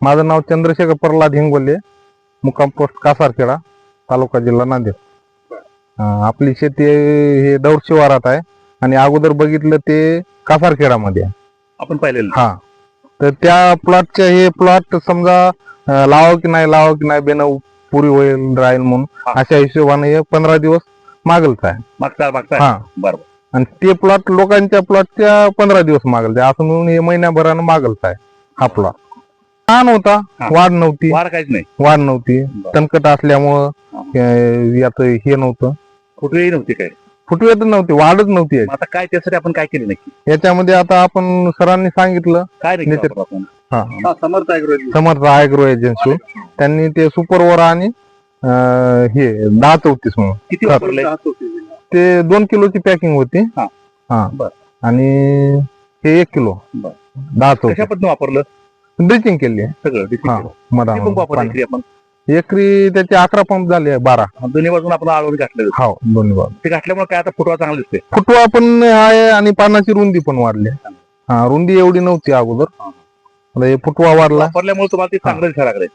माझं नाव चंद्रशेखर प्रल्हाद हिंगोले मुक्काम पोस्ट कासारखेडा तालुका जिल्हा नांदेड. आपली शेती हे दौर शिवारात आहे आणि अगोदर बघितलं ते कासारखेडामध्ये. आपण पाहिलेलं. हा. तर त्या प्लॉटच्या हे प्लॉट समजा अं, लावावं की नाही लावावं की नाही बेन पुरी होईल राहील म्हणून. अशा हिशोबाने हे पंधरा दिवस मागलच आहे. मागचा मागचा हा. बरोबर आणि ते प्लॉट लोकांच्या प्लॉटच्या पंधरा दिवस मागल असं म्हणून हे महिन्याभरानं मागलच आहे हा प्लॉट. लहान होता हा. वाढ नव्हती. वाढ काहीच नाही. वाढ नव्हती. बरं. तणकट असल्यामुळं अं, यात हे नव्हतं. कुठेही नव्हती काय? फुटवेत नव्हती वाढच नव्हती मग आता काय त्यासाठी आपण काय केले नक्की? याच्यामध्ये आता आपण सरांनी सांगितलं काय नाही नाही केलं आपण? हा. समर्थ समर्थ ॲग्रो एजन्सी त्यांनी ते सुपरवर आणि अं, हे दहा चौतीस म्हणून. किती हा. ते दोन किलोची पॅकिंग होती. हा. हा. बर. आणि हे एक किलो. बर. दहा कशा चौतीस. पद्धतीने वापरलं? ड्रिचिंग केली आहे. सगळं हा पंप वापरले एकरी आपण. एकरी त्याचे अकरा पंप झाले बारा. दोन्ही बाजून आपण आळवणी घातले हो दोन्ही बाजू ते घातल्यामुळे काय आता फुटवा चांगला दिसते फुटवा पण आहे आणि पानाची रुंदी पण वाढली हा रुंदी एवढी नव्हती अगोदर. हा. आता हे फुटवा वाढला. वापरल्यामुळे तुम्हाला ते चांगलं दिसायला लागले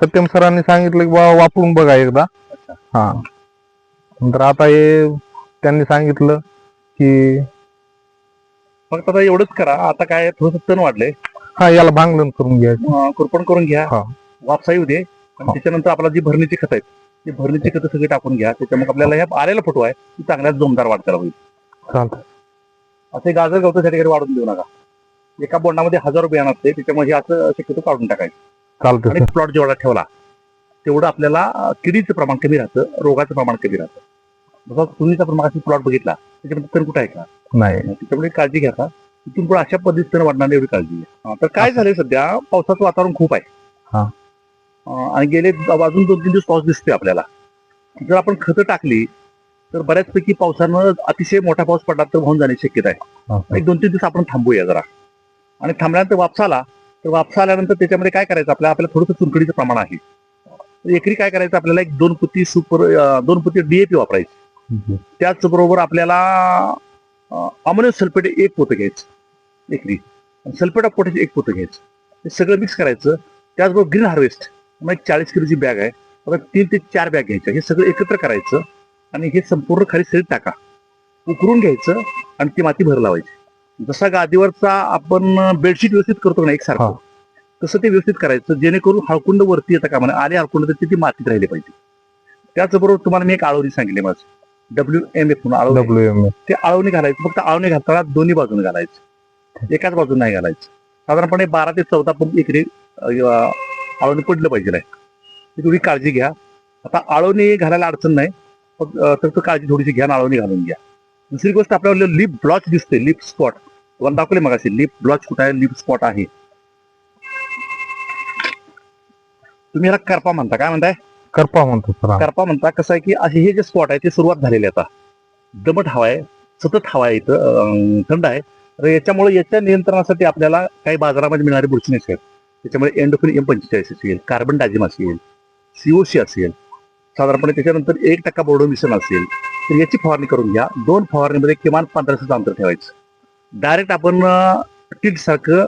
सत्यम सरांनी सांगितलं की बाबा वापरून बघा एकदा. हा. नंतर आता हे त्यांनी सांगितलं की फक्त आता एवढंच करा. आता काय थोडस तण वाढले हा याला भांगलन करून घ्यायचं कुरपण करून घ्या. हा. वापसा येऊ दे आणि हा. त्याच्यानंतर आपला जी भरणीची खत आहेत ती भरणीची खतं सगळी टाकून घ्या. त्याच्यामुळे आपल्याला ह्या आलेला फोटो आहे ती चांगल्याच जोमदार वाढ करा होईल. चालतं असे गाजर गवतं त्या ठिकाणी वाढून देऊ नका. एका बोंडामध्ये हजार रुपये असते त्याच्यामुळे हे असं शक्यतो काढून टाकायचं. चालतं आणि सर प्लॉट जेवढा ठेवला तेवढं आपल्याला अं, किडीचं प्रमाण कमी राहतं रोगाचं प्रमाण कमी राहतं. जसा तुम्हीचा प्रमाणाचा प्लॉट बघितला त्याच्यामध्ये तर कुठं आहे का? नाही. त्याच्यामुळे काळजी घ्या का तिथून पुढे अशा पद्धतीने वाढणार एवढी काळजी. तर काय झालंय सध्या? पावसाचं वातावरण खूप आहे. हा. अं, आणि गेले अजून दोन तीन दिवस पाऊस दिसतोय आपल्याला. जर आपण खतं टाकली तर बऱ्याचपैकी पावसानं अतिशय मोठा पाऊस पडला तर वाहून जाण्याची शक्यता आहे. हा. एक दोन तीन दिवस आपण थांबूया जरा. आणि थांबल्यानंतर वापसा आला तर वापसा आल्यानंतर त्याच्यामध्ये काय करायचं? आपल्याला आपल्याला थोडंसं चुनखडीचं प्रमाण आहे. तर एकरी काय करायचं? आपल्याला एक दोन पुती सुपर अं, दोन पुती डीएपी वापरायची. त्याचबरोबर आपल्याला अमोनियम सल्फेट एक पोतं घ्यायचं एकरी. आणि सल्फेट ऑफ पोटॅश एक पोतं घ्यायचं. हे सगळं मिक्स करायचं. त्याचबरोबर ग्रीन हार्वेस्ट मग एक चाळीस किलोची बॅग आहे. आता तीन ते चार बॅग घ्यायच्या. हे सगळं एकत्र करायचं आणि हे संपूर्ण खाली सरीत टाका. उकरून घ्यायचं आणि ती माती भर लावायची. जसा गादीवरचा आपण बेडशीट व्यवस्थित करतो ना एकसारखं हा. तसं ते व्यवस्थित करायचं. जेणेकरून हळकुंड वरती येतं का म्हणा आले हळकुंड तर ती मातीत राहिली पाहिजे. त्याचबरोबर तुम्हाला मी एक आळवणी सांगितली माझं. डब्ल्यू एम एफ म्हणून डब्ल्यू एम ते आळवणी घालायचं फक्त आळवणी घालताना दोन्ही बाजूने घालायचं. एकाच बाजूने नाही घालायचं. साधारणपणे बारा ते चौदा पंप एकरी अं, आळवणी पडलं पाहिजे नाही. ती थोडी काळजी घ्या. आता आळवणी घालायला अडचण नाही. फक्त अं, फक्त काळजी थोडीशी घ्या आळवणी घालून घ्या. दुसरी गोष्ट आपल्याला लिप ब्लॉच दिसते लिप स्पॉट तुम्हाला दाखवले मग लिप ब्लॉच कुठं आहे लिप स्पॉट आहे. तुम्ही याला करपा म्हणता काय म्हणताय? करपा म्हणतो सर करपा म्हणता कसं आहे की असे हे जे स्पॉट आहे ते सुरुवात झालेले आता. दमट हवा आहे सतत हवा आहे इथं अं, थंड आहे. तर याच्यामुळे याच्या नियंत्रणासाठी आपल्याला काही बाजारामध्ये मिळणारे बुरशीनेस आहेत. त्याच्यामुळे एंडोफिन एम पंचेचाळीस असेल कार्बन डायझिम असेल सीओसी असेल साधारणपणे त्याच्यानंतर एक टक्का बोर्डो मिश्रण असेल तर याची फवारणी करून घ्या. दोन फवारणीमध्ये किमान पंधरा दिवसाचं अंतर ठेवायचं. डायरेक्ट आपण टीट सारखं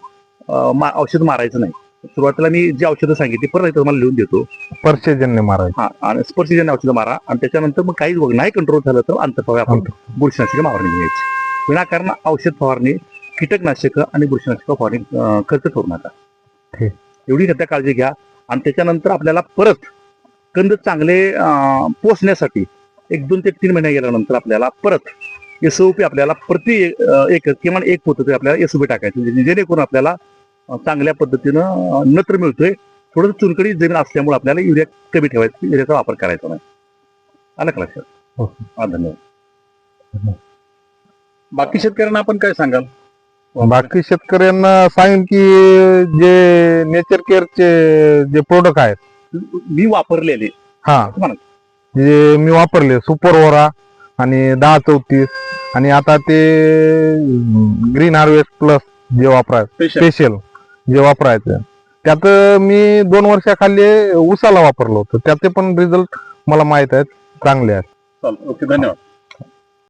मा- औषध मारायचं नाही. सुरुवातीला मी जी औषधं सांगितली परत एकदा तुम्हाला लिहून देतो. पर्सेजनने मारायचं हा आणि स्पर्शिजन्य औषधं मारा. आणि त्याच्यानंतर मग काहीच बघ नाही कंट्रोल झालं तर अंतर्भावे आपण बुरशीनाशक मारणी घ्यायची. विनाकारण औषध फवारणी कीटकनाशक आणि बुरशीनाशक फवारणी खर्च करू नका. एवढी सध्या काळजी घ्या. आणि त्याच्यानंतर आपल्याला परत कंद चांगले अं, पोसण्यासाठी एक दोन ते तीन महिने गेल्यानंतर आपल्याला परत एसओपी आपल्याला प्रति एक किमान एक पोतं आपल्याला एसओपी टाकायचं. म्हणजे जेणेकरून आपल्याला चांगल्या पद्धतीनं नत्र मिळतोय. थोडं चुनकडी जमीन असल्यामुळे आपल्याला युरिया कमी ठेवायचं युरियाचा वापर करायचा नाही. आलं का लक्षात? हो. हा धन्यवाद. बाकी शेतकऱ्यांना आपण काय सांगाल? बाकी शेतकऱ्यांना सांगेन की जे नेचर केअरचे जे प्रोडक्ट आहेत. मी वापरलेले. हा. जे मी वापरले सुपर ओरा आणि दहा चौतीस आणि आता ते ग्रीन हार्वेस्ट प्लस जे वापरायचं स्पेशल जे वापरायचं. त्यात मी दोन वर्षाखाली उसाला वापरलं होतं. त्याचे पण रिझल्ट मला माहीत आहेत. चांगले आहेत. चालेल. ओके धन्यवाद.